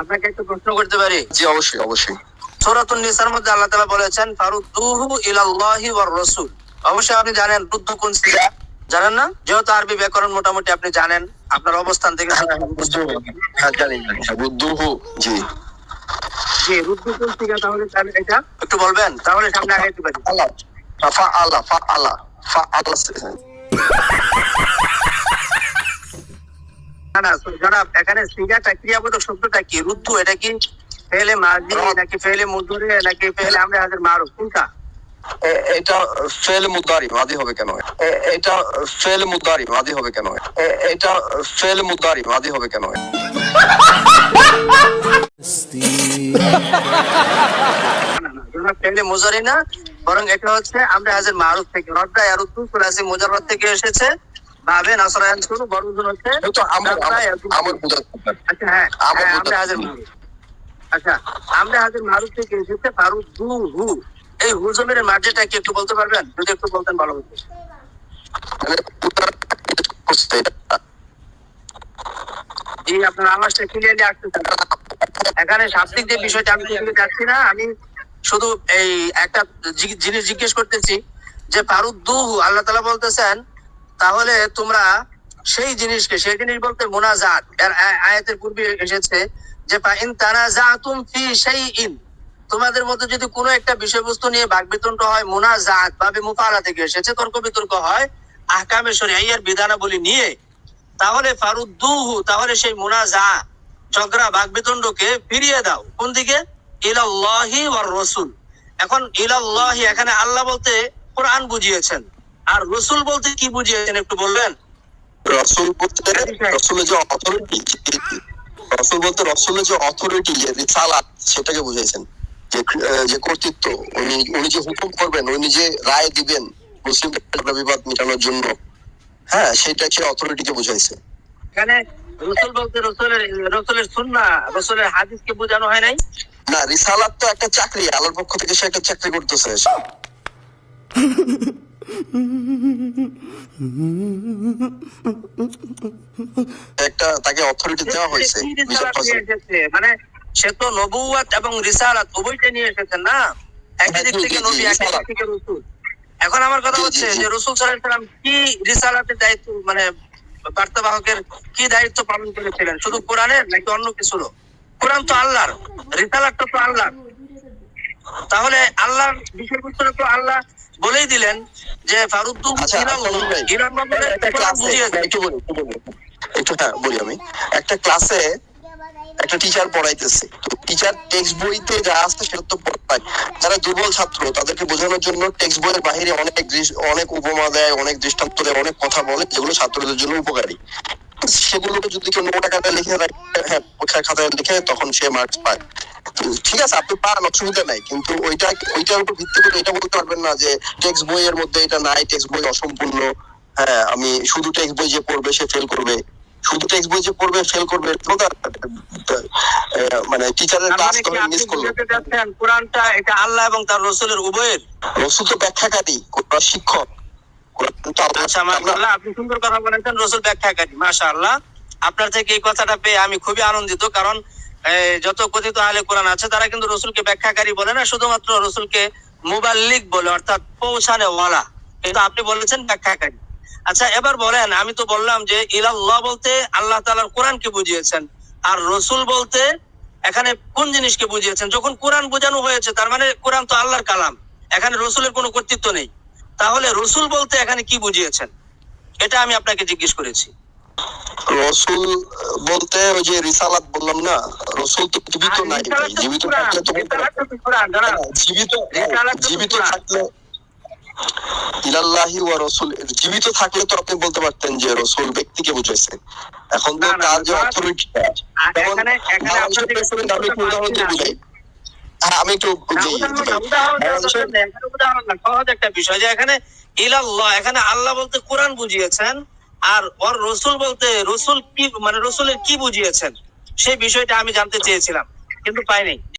আপনাকে একটা প্রশ্ন করতে পারি? জি অবশ্যই অবশ্যই। সূরাতুন নিসার মধ্যে আল্লাহ তাআলা বলেছেন ফারুদ্দুহু ইলাল্লাহি ওয়ার রাসূল। অবশ্যই আপনি জানেন রুদ্দু কোন সিগা জানেন না? যেহেতু আরবি ব্যাকরণ মোটামুটি আপনি জানেন আপনার অবস্থান থেকে হ্যাঁ জানি জি। জি রুদ্দু কোন সিগা তাহলে তাহলে এটা? একটু বলবেন? তাহলে সামনে আগাইতে পারি। আল্লাহ ফা আল্লাহ ফা আল্লাহ ফা আল্লাহ না না জনাব এখানে সিগাটা ক্রিয়াবোধক শব্দটা কি? রুদ্দু এটা কি ফেলে মাজি নাকি ফেলে মুদরে নাকি ফেলে আমরা হাজার মারুফ কোনটা? এটা ফেল মুদারি আদি হবে কেন? এটা ফেল মুদারি আদি হবে কেন? এটা ফেল মুদারি আদি হবে কেন? না, না, জনাব ফেলে মুজারি না বরং এটা হচ্ছে আমরা হাজার মারুফ থেকে রদ্দা সুলাসি মুজাররদ থেকে এসেছে। বাবে নাসরায়ান শুরু হচ্ছে। তো আমার আমার- ইয়ারুদ্দু। আচ্ছা হ্যাঁ আমার হ্যাঁ, হাজার আচ্ছা আমরা হাজার মারুফ থেকে এসেছে ফারুক দু হু। এই মার্জেটা কি একটু বলতে পারবেন? যদি একটু বলতেন ভালো হতো। মানে জি আপনার আওয়াজটা ক্লিয়ারলি আসতেছে। এখানে শাব্দিক যে বিষয়টা আমি যাচ্ছি না। আমি শুধু এই একটা জিনিস জিজ্ঞেস করতেছি যে ফারুদ্দুহু আল্লাহ তালা বলতেছেন তাহলে তোমরা সেই জিনিসকে, সেই জিনিস বলতে মোনাজাত। এর আয়াতের পূর্বে এসেছে যে ইন তানাজাতুম ফি শাইইন। তোমাদের মধ্যে যদি কোনো একটা বিষয়বস্তু নিয়ে বাকবিতণ্ড হয়, মোনাজাত ভাবে মুফালা থেকে এসেছে তর্ক বিতর্ক হয় বিধানাবলী নিয়ে, তাহলে ফারুদ্দুহু, তাহলে সেই মুনাজা, ঝগড়া বাগবিতণ্ডকে ফিরিয়ে দাও। কোন দিকে? ইলাল্লাহি ওয়ার রসুল। এখন ইলাল্লাহি, এখানে আল্লাহ বলতে কোরআন বুঝিয়েছেন। আর রসুল বলতে কি বুঝিয়েছেন একটু বলবেন? রসুল বলতে রসুলের যে অথরিটি রসুল বলতে রসুলের যে অথরিটি যে রিসালাত সেটাকে বুঝাইছেন যে যে কর্তৃত্ব উনি উনি যে হুকুম করবেন উনি যে রায় দিবেন মুসলিম বিবাদ মেটানোর জন্য হ্যাঁ সেটা সে অথরিটিকে বুঝাইছে। এখানে রসুল বলতে রসুলের রসুলের সুন্না রসুলের হাদিসকে বোঝানো হয় নাই? না রিসালাত তো একটা চাকরি আল্লাহর পক্ষ থেকে সে একটা চাকরি করতেছে। একটা তাকে অথরিটি দেওয়া হয়েছে? মানে সে তো নবুয়াত এবং রিসালাত উভয়টা নিয়ে এসেছেন না? একই দিক থেকে নবী দিক থেকে রসুল। এখন আমার কথা হচ্ছে যে রসুল সাল্লাম কি রিসালাতের দায়িত্ব মানে বার্তাবাহকের কি দায়িত্ব পালন করেছিলেন? শুধু কোরআনের নাকি অন্য কিছু কোরআন তো আল্লাহর রিসালাতটা তো আল্লাহর। তাহলে আল্লাহর বিষয়বস্তুটা তো আল্লাহ বলেই দিলেন যে ফারুদ্দু আচ্ছা, ইরান একটা হ্যাঁ বলি আমি। একটা ক্লাসে একটা টিচার পড়াইতেছে। টিচার টেক্সট বইতে যা আছে সেটা তো পড়ায়। যারা দুর্বল ছাত্র তাদেরকে বোঝানোর জন্য টেক্সট বইয়ের বাইরে অনেক অনেক উপমা দেয় অনেক দৃষ্টান্ত দেয় অনেক কথা বলে যেগুলো ছাত্রদের জন্য উপকারী। সেগুলোকে যদি কেউ নোট আকারে লিখে রাখে হ্যাঁ খাতায় লিখে তখন সে মার্কস পায়। ঠিক আছে আপনি পারেন অসুবিধা নাই। কিন্তু ওইটা ওইটার উপর ভিত্তি করে এটা বলতে পারবেন না যে টেক্সট বইয়ের মধ্যে এটা নাই টেক্সট বই অসম্পূর্ণ। হ্যাঁ আমি শুধু টেক্সট বই যে পড়বে সে ফেল করবে। শুধু টেক্সট বই যে পড়বে ফেল করবে মানে টিচারের মানে করে মিস করল। কোরআনটা এটা আল্লাহ এবং তার রসুলের উভয়ের? রসুল তো ব্যাখ্যাকারী কোরআন শিক্ষক। আচ্ছা আপনি সুন্দর কথা বলেছেন রসুল ব্যাখ্যাকারী মাশাআল্লাহ। আপনার থেকে এই কথাটা পেয়ে আমি খুবই আনন্দিত কারণ যত কথিত আলে কোরআন আছে, তারা কিন্তু রসুলকে ব্যাখ্যাকারী বলে না, শুধুমাত্র রসুলকে মুবাল্লিক বলে, অর্থাৎ পৌঁছানে ওয়ালা কিন্তু আপনি বলেছেন ব্যাখ্যাকারী। আচ্ছা এবার বলেন, আমি তো বললাম যে ইলাল্লাহ বলতে আল্লাহ তাআলার কোরআনকে বুঝিয়েছেন, আর রসুল বলতে এখানে কোন জিনিসকে বুঝিয়েছেন? যখন কোরআন বোঝানো হয়েছে, তার মানে কোরআন তো আল্লাহর কালাম, এখানে রসুলের কোনো কর্তৃত্ব নেই। তাহলে রসুল বলতে এখানে কি বুঝিয়েছেন? এটা আমি আপনাকে জিজ্ঞেস করেছি। রসুল বলতে ওই যে রিসালাত বললাম না রসুল তো জীবিত নাই জীবিত থাকলে তো রিসালাত তো কোরআন, দাঁড়ান। জীবিত জীবিত থাকলে ইলাল্লাহি ওয়া রাসূল জীবিত থাকলে তো আপনি বলতে পারতেন যে রসুল ব্যক্তিকে বুঝাইছে। এখন তো তার যে যেমন এখানে আমি একটু উদাহরণ দিয়ে বুঝাই। হ্যাঁ আমি একটু সহজ একটা বিষয় যে এখানে ইলাল্লাহ এখানে আল্লাহ বলতে কোরআন বুঝিয়েছেন। আর ওর রসুল বলতে রসুল কি মানে রসুলের কি বুঝিয়েছেন? সেই বিষয়টা আমি জানতে চেয়েছিলাম, কিন্তু পাইনি।